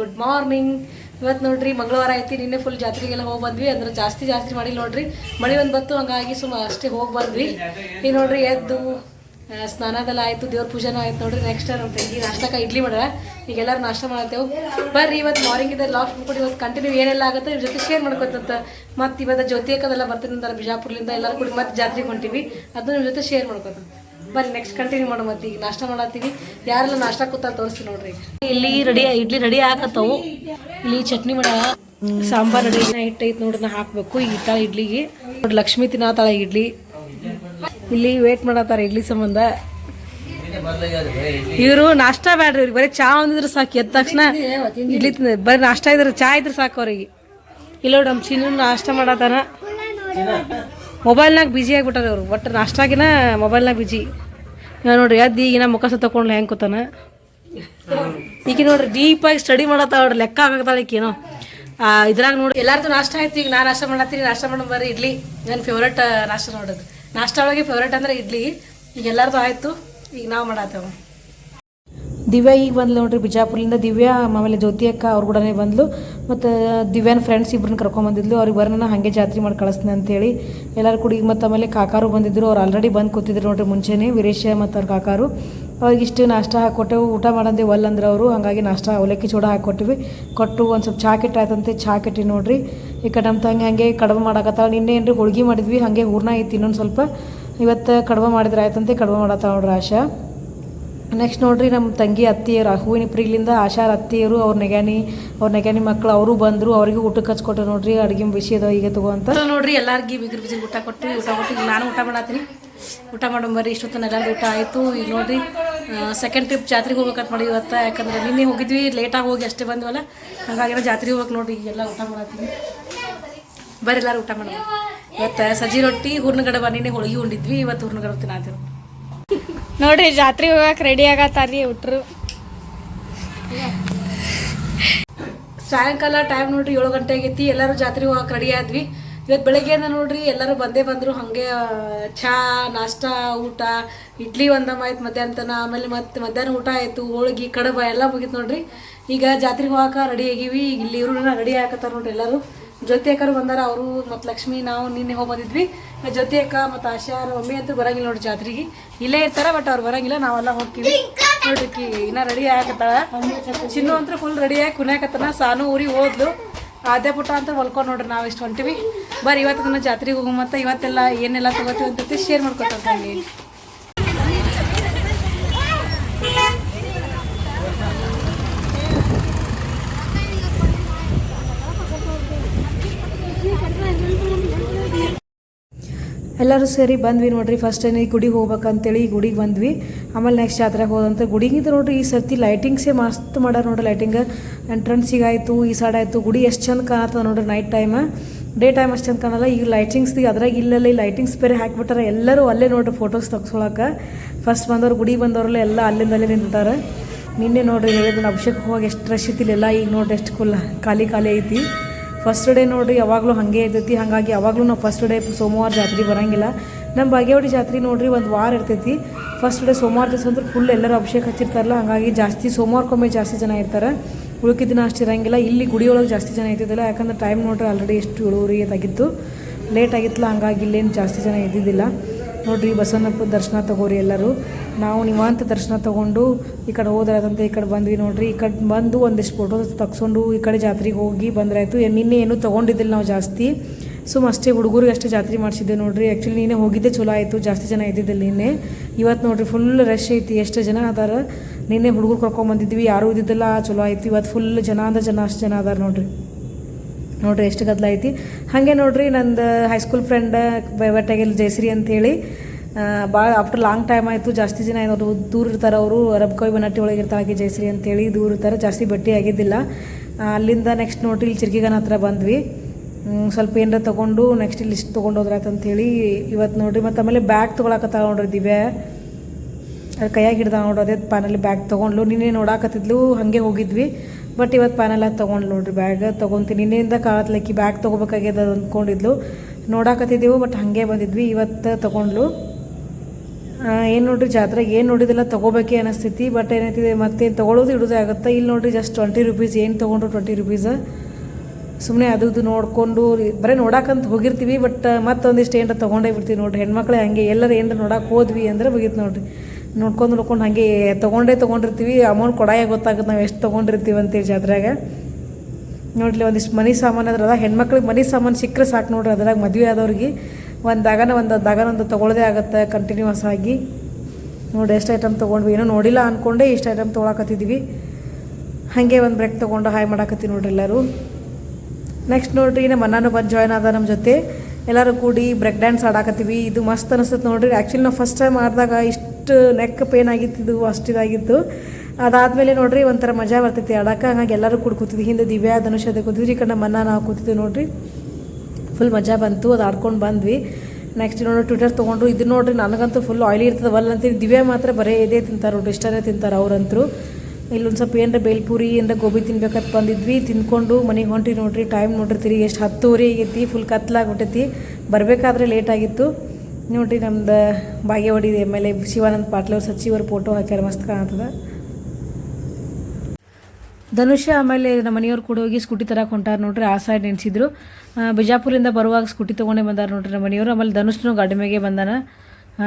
Good morning ಇವತ್ತು ನೋಡ್ರಿ, ಮಂಗಳವಾರ ಐತಿ, ನಿನ್ನೆ ಫುಲ್ ಜಾತ್ರೆಗೆಲ್ಲ ಹೋಗಿ ಬಂದ್ವಿ. ಅಂದ್ರೆ ಜಾಸ್ತಿ ಜಾಸ್ತಿ ಮಾಡಿ ನೋಡ್ರಿ. ಮಳೆ ಒಂದು ಬತ್ತು ಹಂಗಾಗಿ ಸುಮ್ಮ ಅಷ್ಟೇ ಹೋಗಿ ಬಂದ್ವಿ. ಈಗ ನೋಡ್ರಿ, ಎದ್ದು ಸ್ನಾನದೆಲ್ಲ ಆಯ್ತು, ದೇವ್ರ ಪೂಜೆನೂ ಆಯ್ತು ನೋಡ್ರಿ. ನೆಕ್ಸ್ಟ್ ನಮ್ಮ ತಂಗಿ ನಾಷ್ಟಕ್ಕೆ ಇಡ್ಲಿ ಮಾಡ ಈಗ ಎಲ್ಲರೂ ನಾಷ್ಟ ಮಾಡ್ತೇವೆ. ಬರ್ರಿ ಇವತ್ತು ಮಾರ್ನಿಂಗ್ ಇದೆ ಲಾಸ್ಟ್ ಮಾಡ್ಕೊಂಡು ಇವತ್ತು ಕಂಟಿನ್ಯೂ ಏನೆಲ್ಲ ಆಗುತ್ತೆ, ಇವ್ರ ಜೊತೆ ಶೇರ್ ಮಾಡ್ಕೊತಂತ. ಮತ್ತೆ ಇವತ್ತು ಜ್ಯೋತಿ ಹಾಕೋದೆಲ್ಲ ಬರ್ತೀನಿ ಬಿಜಾಪುರ್ಲಿಂದ, ಎಲ್ಲರೂ ಕೂಡಿ ಮತ್ತೆ ಜಾತ್ರೆಗೆ ಹೊಂಟಿವಿ. ಅದು ನಿಮ್ಮ ಜೊತೆ ಶೇರ್ ಮಾಡ್ಕೊತಂತ. ಬರ್ರಿ ನೆಕ್ಸ್ಟ್ ಕಂಟಿನ್ಯೂ ಮಾಡೋ ಮತ್ತೆ. ಈಗ ನಾಷ್ಟ ಮಾಡತ್ತೀವಿ. ಯಾರೆಲ್ಲ ನಾಷ್ಟ ಕೂತ ತೋರಿಸ್ತೀನಿ ನೋಡ್ರಿ. ಇಲ್ಲಿ ರೆಡಿ ಇಡ್ಲಿ ರೆಡಿ ಆಗತ್ತವು. ಇಲ್ಲಿ ಚಟ್ನಿ ಮಾಡ ಸಾಂಬಾರ್ ರೆಡಿ ಹಿಟ್ಟು ಐತೆ ನೋಡ್ರಿ ನಾ ಹಾಕ್ಬೇಕು. ಈ ತಾಳ ಇಡ್ಲಿಗೆ. ನೋಡ್ರಿ ಲಕ್ಷ್ಮೀ ತಿನ್ನತಾಳ ಇಡ್ಲಿ. ಇಲ್ಲಿ ವೇಟ್ ಮಾಡತ್ತಾರ ಇಡ್ಲಿ ಸಂಬಂಧ. ಇವರು ನಾಷ್ಟ ಬೇಡ್ರಿ ಇವ್ರಿಗೆ. ಬರೀ ಚಾ ಒಂದಿದ್ರೆ ಸಾಕು. ಎದ್ದ ತಕ್ಷಣ ಇಡ್ಲಿ ತಿಂದ ಬರೀ ನಾಷ್ಟ ಇದ್ರೆ ಚಾ ಇದ್ರೆ ಸಾಕು ಅವ್ರಿಗೆ. ಇಲ್ಲ ನೋಡಿ ನಮ್ಮ ಚಿನ್ನ ನಾಷ್ಟ ಮಾಡತ್ತಾನ. ಮೊಬೈಲ್ನಾಗ ಬಿಜಿ ಆಗಿಬಿಟ್ಟಾರ ಅವರು. ಒಟ್ಟು ನಾಷ್ಟಾಗಿನ ಮೊಬೈಲ್ನಾಗ ಬಿಜಿ ಇವಾಗ ನೋಡ್ರಿ ಎದ್ದು ಈಗಿನ ಮುಖ ತಕೊಂಡ್ಲ ಹೆಂಗೆ ಕೂತಾನ? ಈಗ ನೋಡ್ರಿ ಡೀಪಾಗಿ ಸ್ಟಡಿ ಮಾಡತ್ತಾವ ಲೆಕ್ಕ ಆಗತ್ತಾಳ ಈಕೇನೋ ಇದ್ರಾಗ ನೋಡಿ ಎಲ್ಲಾರ್ದು ನಾಷ್ಟ ಆಯ್ತು, ಈಗ ನಾ ನಾಷ್ಟ ಮಾಡತ್ತೀನಿ, ನಾಷ್ಟ ಮಾಡೋಣ ಬರ್ರಿ, ಇಡ್ಲಿ. ನನ್ನ ಫೇವ್ರೇಟ್ ನಾಷ್ಟ ನೋಡೋದು. ನಾಷ್ಟ ಒಳಗೆ ಫೇವ್ರೇಟ್ ಅಂದ್ರೆ ಇಡ್ಲಿ. ಈಗ ಎಲ್ಲಾರ್ದು ಆಯ್ತು, ಈಗ ನಾವು ಮಾಡತ್ತೇವೆ. ದಿವ್ಯಾ ಈಗ ಬಂದ್ಲು ನೋಡ್ರಿ ಬಿಜಾಪುರದಿಂದ ದಿವ್ಯಾ, ಆಮೇಲೆ ಜ್ಯೋತಿ ಅಕ್ಕ ಅವ್ರ ಕೂಡನೇ ಬಂದ್ಲು. ಮತ್ತು ದಿವ್ಯಾನ ಫ್ರೆಂಡ್ಸ್ ಇಬ್ಬರನ್ನ ಕರ್ಕೊಂಬಂದಿದ್ಲು ಅವ್ರಿಗೆ ಬರೋಣ ಹಾಗೆ ಜಾತ್ರೆ ಮಾಡಿ ಕಳಿಸ್ತೀನಿ ಅಂತೇಳಿ. ಎಲ್ಲರೂ ಕೂಡ ಈಗ ಮತ್ತು ಆಮೇಲೆ ಕಾಕಾರು ಬಂದಿದ್ರು. ಅವ್ರು ಆಲ್ರೆಡಿ ಬಂದು ಕೂತಿದ್ರು ನೋಡ್ರಿ ಮುಂಚೆನೇ, ವೀರೇಶ ಮತ್ತು ಅವ್ರ ಕಾಕಾರು. ಅವ್ರಿಗೆ ಇಷ್ಟು ನಾಷ್ಟ ಹಾಕ್ಕೊಟ್ಟೆವು ಊಟ ಮಾಡಂದೆ ಒಲ್ ಅಂದ್ರೆ ಅವರು. ಹಾಗಾಗಿ ನಾಷ್ಟ ಅವಲಕ್ಕಿ ಚೂಡ ಹಾಕ್ಕೊಟ್ಟಿವಿ ಕೊಟ್ಟು ಒಂದು ಸ್ವಲ್ಪ ಚಾ ಕೆಟ್ಟಾಯ್ತಂತೆ ಚಹಾ ಕೆಟ್ಟಿ ನೋಡ್ರಿ. ಈ ಕಡೆ ನಮ್ಮ ತಂಗಿ ಹಾಗೆ ಕಡುಬು ಮಾಡಕತ್ತಾಳ. ನಿನ್ನೆ ಏನ್ರಿ ಹೋಳ್ಗೆ ಮಾಡಿದ್ವಿ. ಹಾಗೆ ಹೂರ್ಣ ಐತಿ ಇನ್ನೊಂದು ಸ್ವಲ್ಪ. ಇವತ್ತು ಕಡುಬು ಮಾಡಿದ್ರೆ ಆಯ್ತಂತೆ. ಕಡುಬು ಮಾಡತ್ತಾಳ ನೋಡ್ರಿ ಆಶಾ. ನೆಕ್ಸ್ಟ್ ನೋಡ್ರಿ ನಮ್ಮ ತಂಗಿ ಅತ್ತಿಯರು, ಹೂವಿನ ಪ್ರೀಲಿಂದ ಆಶಾರ ಅತ್ತಿಯರು, ಅವ್ರ ನೆಗಾನಿ ಅವ್ರ ನೆಗಾನಿ ಮಕ್ಕಳು ಅವರು ಬಂದರು, ಅವ್ರಿಗೆ ಊಟಕ್ಕೆ ಹಚ್ಕೊಟ್ರು ನೋಡ್ರಿ, ಅಡುಗೆ ಅದ ಈಗ ತಗೋಂತ ನೋಡ್ರಿ, ಎಲ್ಲಾರ್ಗಿ ಬಿಗ್ರ ಬಿಸಿ ಊಟ ಕೊಟ್ಟು ಊಟ ಕೊಟ್ಟು ನಾನು ಊಟ ಮಾಡತ್ತೀನಿ. ಊಟ ಮಾಡೋ ಬರ್ರಿ ಇಷ್ಟೊತ್ತು ಎಲ್ಲರಿಗೂ ಊಟ ಆಯಿತು. ಈಗ ನೋಡ್ರಿ ಸೆಕೆಂಡ್ ಟ್ರಿಪ್ ಜಾತ್ರೆಗೆ ಹೋಗ್ಬೇಕಂತ ಮಾಡಿ ಇವತ್ತು, ಯಾಕಂದ್ರೆ ನಿನ್ನೆ ಹೋಗಿದ್ವಿ ಲೇಟಾಗಿ ಹೋಗಿ ಅಷ್ಟೇ ಬಂದ್ವಲ್ಲ. ಹಾಗಾಗಿ ಜಾತ್ರೆಗೆ ಹೋಗಕ್ಕೆ ನೋಡ್ರಿ ಈಗೆಲ್ಲ ಊಟ ಮಾಡತ್ತೀನಿ. ಬರ್ರಿ ಎಲ್ಲರೂ ಊಟ ಮಾಡೋಣ. ಇವತ್ತು ಸಜ್ಜಿ ರೊಟ್ಟಿ ಹೂರ್ನಗಡಬ ನಿನ್ನೆ ಹೋಳಿಗೆ ಉಂಡಿದ್ವಿ, ಇವತ್ತು ಹೂರ್ನಗಡೆ ತಿನ್ನಾತಿರು ನೋಡ್ರಿ, ಜಾತ್ರೆ ಹೋಗಕ್ ರೆಡಿ ಆಗತ್ತಾರ್ರಿ ಹುಟ್ರು. ಸಾಯಂಕಾಲ ಟೈಮ್ ನೋಡ್ರಿ, ಏಳು ಗಂಟೆ ಆಗೈತಿ. ಎಲ್ಲರೂ ಜಾತ್ರೆ ಹೋಗಕ್ಕೆ ರೆಡಿ ಆದ್ವಿ. ಇವತ್ತು ಬೆಳಗ್ಗೆಯಿಂದ ನೋಡ್ರಿ, ಎಲ್ಲರೂ ಬಂದೇ ಬಂದರು ಹಾಗೆ ಚಾ, ನಾಷ್ಟ, ಊಟ, ಇಡ್ಲಿ ಒಂದಮ್ಮ ಆಯ್ತು ಮಧ್ಯಾಹ್ನ ತನ ಆಮೇಲೆ ಮತ್ತೆ ಮಧ್ಯಾಹ್ನ ಊಟ ಆಯಿತು, ಹೋಳ್ಗಿ, ಕಡಬ ಎಲ್ಲ ಮುಗೀತು ನೋಡ್ರಿ. ಈಗ ಜಾತ್ರೆಗೆ ಹೋಗಕ್ಕೆ ರೆಡಿ ಆಗೀವಿ. ಇಲ್ಲಿ ಇವರು ರೆಡಿ ಆಗತ್ತಾರ ನೋಡ್ರಿ ಎಲ್ಲರೂ. ಜ್ಯೋತಿ ಅಕ್ಕರು ಬಂದಾರ, ಅವರು ಮತ್ತು ಲಕ್ಷ್ಮಿ, ನಾವು ನಿನ್ನೆ ಹೋಗಿ ಬಂದಿದ್ವಿ. ಜ್ಯೋತಿ ಅಕ್ಕ ಮತ್ತು ಆಶಾ ಮಮ್ಮಿ ಅಂತೂ ಬರಂಗಿಲ್ಲ ನೋಡಿ ಜಾತ್ರೆಗೆ. ಇಲ್ಲೇ ಇರ್ತಾರ ಬಟ್ ಅವ್ರು ಬರಂಗಿಲ್ಲ, ನಾವೆಲ್ಲ ಹೋಗ್ತೀವಿ. ನೋಡ್ರಿ ಇನ್ನ ರೆಡಿ ಆಗತ್ತಾಳ? ಚಿನ್ನು ಅಂತೂ ಫುಲ್ ರೆಡಿ ಆಗಿ ಕುನ್ಯಾಕತ್ತನ ಸಾನು ಊರಿಗೆ ಹೋದ್ಲು. ಆದ್ಯ ಪುಟ್ಟ ಅಂತ ಹೊಲ್ಕೊಂಡು ನೋಡ್ರಿ ನಾವು ಇಷ್ಟು ಹೊಂಟಿವಿ. ಇವತ್ತು ದಿನ ಜಾತ್ರೆಗೆ ಹೋಗೋ ಮತ್ತು, ಇವತ್ತೆಲ್ಲ ಏನೆಲ್ಲ ತಗೋತೀವಿ ಅಂತ ಶೇರ್ ಮಾಡ್ಕೊತಾರೆ ಎಲ್ಲರೂ ಸೇರಿ ಬಂದ್ವಿ ನೋಡ್ರಿ. ಫಸ್ಟ್ ಈ ಗುಡಿಗೆ ಹೋಗ್ಬೇಕಂತೇಳಿ ಈ ಗುಡಿಗೆ ಬಂದ್ವಿ. ಆಮೇಲೆ ನೆಕ್ಸ್ಟ್ ಜಾತ್ರೆಗೆ ಹೋದಂತ ಗುಡಿಗಿಂತ ನೋಡ್ರಿ ಈ ಸರ್ತಿ ಲೈಟಿಂಗ್ಸೇ ಮಸ್ತ್ ಮಾಡ್ಯಾರ ನೋಡ್ರಿ ಲೈಟಿಂಗ್ ಎಂಟ್ರೆನ್ಸಿಗೆ ಆಯಿತು, ಈ ಸೈಡ್ ಆಯಿತು, ಗುಡಿ ಎಷ್ಟು ಚಂದ ಕಾಣತ್ತದ ನೋಡ್ರಿ ನೈಟ್ ಟೈಮ್ ಡೇ ಟೈಮ್ ಅಷ್ಟು ಚಂದ ಕಾಣಲ್ಲ. ಈಗ ಲೈಟಿಂಗ್ಸ್ಗೆ ಅದ್ರಾಗ ಇಲ್ಲಲ್ಲಿ ಲೈಟಿಂಗ್ಸ್ ಬೇರೆ ಹಾಕಿಬಿಟ್ಟಾರೆ. ಎಲ್ಲರೂ ಅಲ್ಲೇ ನೋಡ್ರಿ ಫೋಟೋಸ್ ತೆಗ್ಸ್ಕೊಳಕ್ಕೆ ಫಸ್ಟ್ ಬಂದವರು, ಗುಡಿ ಬಂದವರಲ್ಲ ಎಲ್ಲ ಅಲ್ಲಿಂದ ಅಲ್ಲೇ ನಿಂತಾರೆ ನಿನ್ನೆ ನೋಡ್ರಿ ಹೇಳಿದ್ರೆ ಅಭಿಷೇಕ ಹೋಗಿ ಎಷ್ಟು ರಶ್ ಇತ್ತಿಲ್ಲ. ಈಗ ನೋಡ್ರಿ ಎಷ್ಟು ಕುಲ್ಲ ಖಾಲಿ ಖಾಲಿ ಐತಿ. ಫಸ್ಟ್ ಡೇ ನೋಡ್ರಿ, ಯಾವಾಗಲೂ ಹಾಗೆ ಇರ್ತೈತಿ. ಹಾಗಾಗಿ ಯಾವಾಗಲೂ ನಾವು ಫಸ್ಟ್ ಡೇ ಸೋಮವಾರ ಜಾತ್ರೆ ಬರೋಂಗಿಲ್ಲ. ನಮ್ಮ ಬಾಗೇವಾಡಿ ಜಾತ್ರೆ ನೋಡ್ರಿ, ಒಂದು ವಾರ ಇರ್ತೈತಿ. ಫಸ್ಟ್ ಡೇ ಸೋಮವಾರ ದಿವಸ ಅಂದ್ರೆ ಫುಲ್ ಎಲ್ಲರೂ ಅಭಿಷೇಕ ಹಚ್ಚಿರ್ತಾರಲ್ಲ, ಹಾಗಾಗಿ ಜಾಸ್ತಿ ಸೋಮವಾರಕ್ಕೊಮ್ಮೆ ಜಾಸ್ತಿ ಜನ ಇರ್ತಾರೆ. ಉಳ್ಕಿದ ದಿನ ಅಷ್ಟು ಇರೋಂಗಿಲ್ಲ. ಇಲ್ಲಿ ಗುಡಿಯೊಳಗೆ ಜಾಸ್ತಿ ಜನ ಇದ್ದಿದ್ದಿಲ್ಲ, ಯಾಕಂದ್ರೆ ಟೈಮ್ ನೋಡ್ರಿ ಆಲ್ರೆಡಿ ಎಷ್ಟು ಇಳುವರಿ ಆಗಿತ್ತು ಲೇಟ್ ಆಗಿತ್ತಲ್ಲ, ಹಂಗಾಗಿ ಇಲ್ಲೇನು ಜಾಸ್ತಿ ಜನ ಇದ್ದಿದ್ದಿಲ್ಲ. ನೋಡ್ರಿ ಬಸವನಪ್ಪ ದರ್ಶನ ತಗೋರಿ ಎಲ್ಲರೂ. ನಾವು ನಿವಾಂತ ದರ್ಶನ ತಗೊಂಡು ಈ ಕಡೆ ಹೋದ್ರಾದಂತೆ ಈ ಕಡೆ ಬಂದ್ವಿ ನೋಡ್ರಿ. ಈ ಕಡೆ ಬಂದು ಒಂದಿಷ್ಟು ಫೋಟೋ ತಗ್ಸ್ಕೊಂಡು ಈ ಕಡೆ ಜಾತ್ರೆಗೆ ಹೋಗಿ ಬಂದ್ರಾಯ್ತು. ನಿನ್ನೆ ಏನೂ ತೊಗೊಂಡಿದ್ದಿಲ್ಲ ನಾವು ಜಾಸ್ತಿ. ಸುಮ್ ಅಷ್ಟೇ ಹುಡುಗರಿಗೆ ಅಷ್ಟೇ ಜಾತ್ರೆ ಮಾಡಿಸಿದ್ದೆ ನೋಡ್ರಿ. ಆ್ಯಕ್ಚುಲಿ ನೀನೇ ಹೋಗಿದ್ದೆ ಚಲೋ ಆಯಿತು, ಜಾಸ್ತಿ ಜನ ಇದ್ದಿದ್ದಿಲ್ಲ ನಿನ್ನೆ. ಇವತ್ತು ನೋಡ್ರಿ ಫುಲ್ ರಶ್ ಐತಿ, ಎಷ್ಟು ಜನ ಅದಾರ. ನಿನ್ನೆ ಹುಡುಗರು ಕರ್ಕೊಂಬಂದಿದ್ವಿ, ಯಾರೂ ಇದ್ದಿದ್ದಿಲ್ಲ, ಚಲೋ ಆಯಿತು. ಇವತ್ತು ಫುಲ್ ಜನ ಅಂದ ಜನ, ಅಷ್ಟು ಜನ ಅದಾರ ನೋಡ್ರಿ. ನೋಡ್ರಿ ಎಷ್ಟು ಗದ್ದಲ ಐತಿ. ಹಾಗೆ ನೋಡ್ರಿ ನಂದು ಹೈಸ್ಕೂಲ್ ಫ್ರೆಂಡ್ ಬೆಟ್ಟಗಿಲ್ ಜಯಶ್ರೀ ಅಂತೇಳಿ ಭಾಳ ಆಫ್ಟರ್ ಲಾಂಗ್ ಟೈಮ್ ಆಯಿತು, ಜಾಸ್ತಿ ಜನ ಏನಾದ್ರು ದೂರ ಇರ್ತಾರೆ ಅವರು ರಬ್ಕಾಯಿ ಬನಟ್ಟಿ ಒಳಗೆ ಇರ್ತಾರೆ ಆಕೆ ಜಯಶ್ರೀ ಅಂತೇಳಿ ದೂರ ಇರ್ತಾರೆ, ಜಾಸ್ತಿ ಬಟ್ಟೆ ಆಗಿದ್ದಿಲ್ಲ. ಅಲ್ಲಿಂದ ನೆಕ್ಸ್ಟ್ ನೋಡ್ರಿ ಇಲ್ಲಿ ಚಿರ್ಕಿಗನ ಹತ್ರ ಬಂದ್ವಿ. ಸ್ವಲ್ಪ ಏನರ ತೊಗೊಂಡು ನೆಕ್ಸ್ಟ್ ಇಲ್ಲಿ ಇಷ್ಟು ತೊಗೊಂಡು ಅಂತೇಳಿ ಇವತ್ತು ನೋಡ್ರಿ, ಮತ್ತು ಆಮೇಲೆ ಬ್ಯಾಗ್ ತೊಗೊಳಕತ್ತ ನೋಡ್ರಿ ಅದು ಕೈಯಾಗಿ ಹಿಡ್ದ ಪಾನಲ್ಲಿ ಬ್ಯಾಗ್ ತೊಗೊಂಡ್ಲು, ನಿನ್ನೆ ನೋಡಾಕತ್ತಿದ್ಲು, ಹಾಗೆ ಹೋಗಿದ್ವಿ. ಬಟ್ ಇವತ್ತು ಪಾನೆಲ್ಲ ತೊಗೊಂಡು ನೋಡ್ರಿ ಬ್ಯಾಗ್ ತೊಗೊತೀನಿ. ನಿನ್ನೆಯಿಂದ ಕಾಳತ್ಲಕ್ಕಿ ಬ್ಯಾಗ್ ತೊಗೋಬೇಕಾಗ್ಯದ ಅಂದ್ಕೊಂಡಿದ್ಲು ನೋಡಾಕತ್ತಿದ್ದೆವು ಬಟ್ ಹಾಗೆ ಬಂದಿದ್ವಿ. ಇವತ್ತು ತೊಗೊಂಡ್ಲು. ಏನು ನೋಡ್ರಿ, ಜಾತ್ರೆಗೆ ಏನು ನೋಡಿದಿಲ್ಲ ತೊಗೋಬೇಕೆ ಅನಿಸ್ತೈತಿ. ಬಟ್ ಏನೈತಿದೆ, ಮತ್ತೇನು ತೊಗೊಳೋದು ಇಡೋದೇ ಆಗುತ್ತೆ? ಇಲ್ಲಿ ನೋಡ್ರಿ ಜಸ್ಟ್ ಟ್ವೆಂಟಿ ರುಪೀಸ್ ಏನು ತೊಗೊಂಡ್ರು ಟ್ವೆಂಟಿ ರುಪೀಸ್ ಸುಮ್ಮನೆ ಅದು ಇದು ನೋಡಿಕೊಂಡು, ಬರೀ ನೋಡಕ್ಕಂತ ಹೋಗಿರ್ತೀವಿ ಬಟ್ ಮತ್ತೊಂದಿಷ್ಟು ಏನರ ತೊಗೊಂಡೇ ಬಿಡ್ತೀವಿ ನೋಡ್ರಿ. ಹೆಣ್ಮಕ್ಳು ಹಂಗೆ ಎಲ್ಲರೂ ಏನರ ನೋಡಕ್ಕೆ ಹೋದ್ವಿ ಅಂದ್ರೆ ಹೋಗಿತ್ತು ನೋಡ್ರಿ. ನೋಡ್ಕೊಂಡು ನೋಡ್ಕೊಂಡು ಹಾಗೆ ತೊಗೊಂಡೇ ತೊಗೊಂಡಿರ್ತೀವಿ. ಅಮೌಂಟ್ ಕೊಡಾಯ ಗೊತ್ತಾಗುತ್ತೆ ನಾವು ಎಷ್ಟು ತೊಗೊಂಡಿರ್ತೀವಿ ಅಂತೇಳಿ ಜಾತ್ರೆಗೆ ನೋಡ್ಲಿ ಒಂದಿಷ್ಟು ಮನೆ ಸಾಮಾನು ಅದ್ರದ ಹೆಣ್ಮಕ್ಳಿಗೆ ಮನೆ ಸಾಮಾನು ಸಿಕ್ಕರೆ ಸಾಕು ನೋಡ್ರಿ ಅದ್ರಾಗ ಮದುವೆ ಆದವ್ರಿಗೆ. ಒಂದು ದಾಗನ ಒಂದು ದಾಗನ ಒಂದು ತೊಗೊಳ್ಳೋದೇ ಆಗುತ್ತೆ ಕಂಟಿನ್ಯೂಸ್ ಆಗಿ. ನೋಡಿ ಎಷ್ಟು ಐಟಮ್ ತೊಗೊಂಡ್ವಿ. ಏನೋ ನೋಡಿಲ್ಲ ಅಂದ್ಕೊಂಡೆ ಇಷ್ಟು ಐಟಮ್ ತೊಗೊಳಕತ್ತಿದ್ವಿ. ಹಾಗೆ ಒಂದು ಬ್ರೇಕ್ ತೊಗೊಂಡು ಹಾಯ್ ಮಾಡಾಕತ್ತೀವಿ ನೋಡ್ರಿ ಎಲ್ಲರೂ. ನೆಕ್ಸ್ಟ್ ನೋಡ್ರಿ ನಮ್ಮ ಅಣ್ಣನೂ ಬಂದು ಜಾಯ್ನ್ ಆದ ನಮ್ಮ ಜೊತೆ. ಎಲ್ಲರೂ ಕೂಡಿ ಬ್ರೇಕ್ ಡ್ಯಾನ್ಸ್ ಆಡಾಕತ್ತೀವಿ. ಇದು ಮಸ್ತ್ ಅನಿಸ್ತದೆ ನೋಡ್ರಿ. ಆ್ಯಕ್ಚುಲಿ ನಾವು ಫಸ್ಟ್ ಟೈಮ್ ಆಡಿದಾಗ ಇಷ್ಟು ನೆಕ್ ಪೇನ್ ಆಗಿತ್ತು, ಇದು ಅಷ್ಟು ಇದಾಗಿತ್ತು. ಅದಾದಮೇಲೆ ನೋಡ್ರಿ ಒಂಥರ ಮಜಾ ಬರ್ತೈತಿ. ಆಡಕ್ಕೆ ಹಂಗಾಗಿ ಎಲ್ಲರೂ ಕೂಡ ಕೂತಿದ್ವಿ. ಹಿಂದೆ ದಿವ್ಯಾ, ಧನುಷ್ ಅದೇ ಕೂತಿದ್ವಿ. ಈ ಕಡೆ ಮನ್ನ ನಾವು ಕೂತಿದ್ವಿ ನೋಡ್ರಿ. ಫುಲ್ ಮಜಾ ಬಂತು. ಅದು ಆಡ್ಕೊಂಡು ಬಂದ್ವಿ. ನೆಕ್ಸ್ಟ್ ನೋಡಿ ಟ್ವಿಟರ್ ತೊಗೊಂಡ್ರು. ಇದು ನೋಡ್ರಿ, ನನಗಂತೂ ಫುಲ್ ಆಯ್ಲಿ ಇರ್ತದೆ. ಅಂತ ದಿವ್ಯಾ ಮಾತ್ರ ಬರೀ ಇದೇ ತಿಂತಾರೆ ನೋಡ್ರಿ. ಇಷ್ಟನೇ ತಿಂತಾರೆ ಅವ್ರಂತರು. ಇಲ್ಲೊಂದು ಸ್ವಲ್ಪ ಏನರ ಬೇಲ್ಪುರಿ, ಏನರ ಗೋಬಿ ತಿನ್ಬೇಕಂತ ಬಂದಿದ್ವಿ. ತಿನ್ಕೊಂಡು ಮನೆಗೆ ಹೊಂಟಿ ನೋಡ್ರಿ ಟೈಮ್ ನೋಡಿರ್ತೀರಿ, ಎಷ್ಟು ಹತ್ತುವರೆ ಆಗೈತಿ ಫುಲ್ ಕತ್ಲಾಗ್ಬಿಟ್ಟೈತಿ. ಬರಬೇಕಾದ್ರೆ ಲೇಟ್ ಆಗಿತ್ತು. ನೋಡ್ರಿ ನಮ್ದು Bagewadi M L A Shivananda Patil ಅವ್ರ ಸಚಿವರು ಫೋಟೋ ಹಾಕ್ಯಾರ, ಮಸ್ತ್ ಕಾಣ್ತದ ಧನುಷ ಆಮೇಲೆ ನಮ್ಮ ಮನೆಯವ್ರು ಕೂಡ ಹೋಗಿ ಸ್ಕೂಟಿ ತರಕ್ಕೆ ಹೊಂಟಾರ ನೋಡ್ರಿ, ಆ ಸೈಡ್ ನೆನೆಸಿದ್ರು. ಬಿಜಾಪುರಿಂದ ಬರುವಾಗ ಸ್ಕೂಟಿ ತೊಗೊಂಡೇ ಬಂದಾರ ನೋಡ್ರಿ ನಮ್ಮ ಮನೆಯವರು. ಆಮೇಲೆ ಧನುಷ್ನು ಗಾಡಿ ಬಂದಾನ.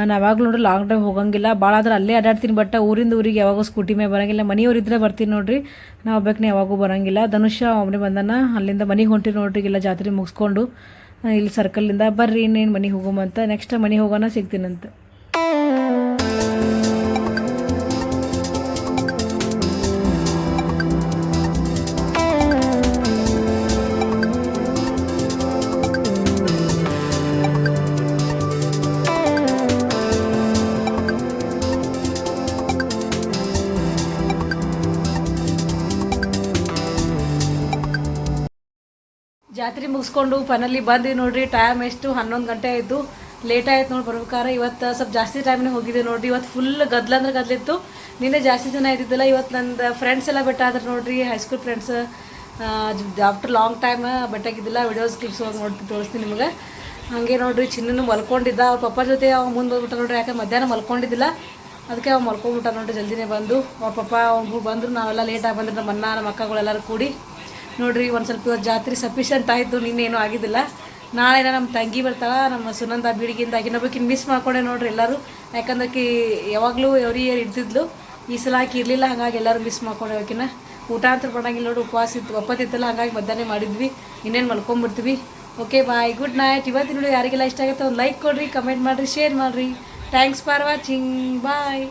ನಾವಾಗಲೂ ನೋಡ್ರಿ ಲಾಂಗ್ ಡ್ರೈವ್ ಹೋಗಂಗಿಲ್ಲ. ಭಾಳ ಆದ್ರೆ ಅಲ್ಲೇ ಅಡ್ಡಾಡ್ತೀನಿ ಬಟ್ ಊರಿಂದ ಊರಿಗೆ ಯಾವಾಗೂ ಸ್ಕೂಟಿ ಮೇಲೆ ಬರಂಗಿಲ್ಲ. ಮನೆಯವ್ರು ಇದ್ರೆ ಬರ್ತೀನಿ ನೋಡ್ರಿ. ನಾವು ಒಬ್ಬಕ್ಕೆ ಯಾವಾಗೂ ಬರಂಗಿಲ್ಲ. ಧನುಷ ಒಬ್ಬನೇ ಬಂದಾನ. ಅಲ್ಲಿಂದ ಮನೆಗೆ ಹೊಂಟಿ ನೋಡ್ರಿ ಇಲ್ಲ ಜಾತ್ರೆ ಮುಗಿಸ್ಕೊಂಡು. ಇಲ್ಲಿ ಸರ್ಕಲ್ಲಿಂದ ಬರ್ರಿ, ಇನ್ನೇನು ಮನೆಗೆ ಹೋಗೋಮಂತ. ನೆಕ್ಸ್ಟ್ ಮನೆಗೆ ಹೋಗೋಣ, ಸಿಗ್ತೀನಂತ. ಜಾತ್ರೆ ಮುಗಿಸ್ಕೊಂಡು ಫೈನಲಿ ಬಂದ್ವಿ ನೋಡ್ರಿ ಟೈಮ್ ಎಷ್ಟು? ಹನ್ನೊಂದು ಗಂಟೆ ಆಯಿತು. ಲೇಟ್ ಆಯ್ತು ನೋಡಿ ಬರ್ಬೇಕಾದ್ರೆ ಇವತ್ತು ಸ್ವಲ್ಪ ಜಾಸ್ತಿ ಟೈಮ್ನೇ ಹೋಗಿದ್ದೆ ನೋಡ್ರಿ. ಇವತ್ತು ಫುಲ್ ಗದ್ಲ ಅಂದ್ರೆ ಗದ್ಲಿತ್ತು ನಿನ್ನೆ ಜಾಸ್ತಿ ಜನ ಇದ್ದಿದ್ದಿಲ್ಲ, ಇವತ್ತು ನಂದು ಫ್ರೆಂಡ್ಸ್ ಎಲ್ಲ ಬೆಟ್ಟ ಆದ್ರೆ ನೋಡ್ರಿ high school friends after long time ಬೆಟ್ಟಾಗಿದ್ದಿಲ್ಲ videos clips ಹೋಗಿ ನೋಡಿ ತೋರಿಸ್ತೀನಿ ನಿಮಗೆ. ಹಾಗೆ ನೋಡ್ರಿ, ಚಿನ್ನನು ಮಲ್ಕೊಂಡಿದ್ದ. ಅವ್ರ ಪಪ್ಪ ಜೊತೆ ಅವ ಮುಂದೆ ಹೋಗ್ಬಿಟ್ಟ ನೋಡ್ರಿ ಯಾಕೆ ಮಧ್ಯಾಹ್ನ ಮಲ್ಕೊಂಡಿದ್ದಿಲ್ಲ. ಅದಕ್ಕೆ ಅವ ಮಲ್ಕೊಂಡ್ಬಿಟ್ಟ ನೋಡ್ರಿ ಜಲ್ದಿನೇ ಬಂದು. ಅವ್ರ ಪಪ್ಪ, ಅವ್ರು ಬಂದರು, ನಾವೆಲ್ಲ ಲೇಟಾಗಿ ಬಂದ್ರೆ, ನಮ್ಮ ಅಣ್ಣ, ನಮ್ಮ ಅಕ್ಕಗಳೆಲ್ಲರೂ ಕೂಡಿ. ನೋಡ್ರಿ, ಒಂದು ಸ್ವಲ್ಪ ಇವತ್ತು ಜಾತ್ರೆ ಸಫಿಷಿಯಂಟ್ ಆಯಿತು ನಿನ್ನೇನು ಆಗಿದ್ದಿಲ್ಲ ನಾಳೆ ನಮ್ಮ ತಂಗಿ ಬರ್ತಾಳ, ನಮ್ಮ ಸುನಂದ ಬೀಡಿಗಿಂದ ಇನ್ನೊಬ್ಬಕಿನ ಮಿಸ್ ಮಾಡ್ಕೊಂಡೆ ನೋಡ್ರಿ ಎಲ್ಲರೂ. ಯಾಕಂದ್ರೆ ಯಾವಾಗಲೂ ಎವ್ರಿ ಇಯರ್ ಇರ್ತಿದ್ಲು ಈ ಸಲ ಆಕಿ ಇರಲಿಲ್ಲ, ಹಾಗಾಗಿ ಎಲ್ಲರೂ ಮಿಸ್ ಮಾಡ್ಕೊಂಡೆ ಆಕಿನ ಊಟ ಅಂತ ಪಡಂಗಿಲ್ಲ ನೋಡಿ, ಉಪವಾಸ ಇತ್ತು, ಒಪ್ಪತ್ತಿತ್ತಲ್ಲ, ಹಾಗಾಗಿ ಮಧ್ಯಾಹ್ನ ಮಾಡಿದ್ವಿ. ಇನ್ನೇನು ಮಲ್ಕೊಂಬಿಡ್ತೀವಿ. ಓಕೆ ಬಾಯ್ ಗುಡ್ ನೈಟ್ ಇವತ್ತಿನ ನೋಡಿ ಯಾರಿಗೆಲ್ಲ ಇಷ್ಟ ಆಗುತ್ತೆ, ಒಂದು ಲೈಕ್ ಕೊಡ್ರಿ ಕಮೆಂಟ್ ಮಾಡಿರಿ ಶೇರ್ ಮಾಡಿರಿ. Thanks for watching bye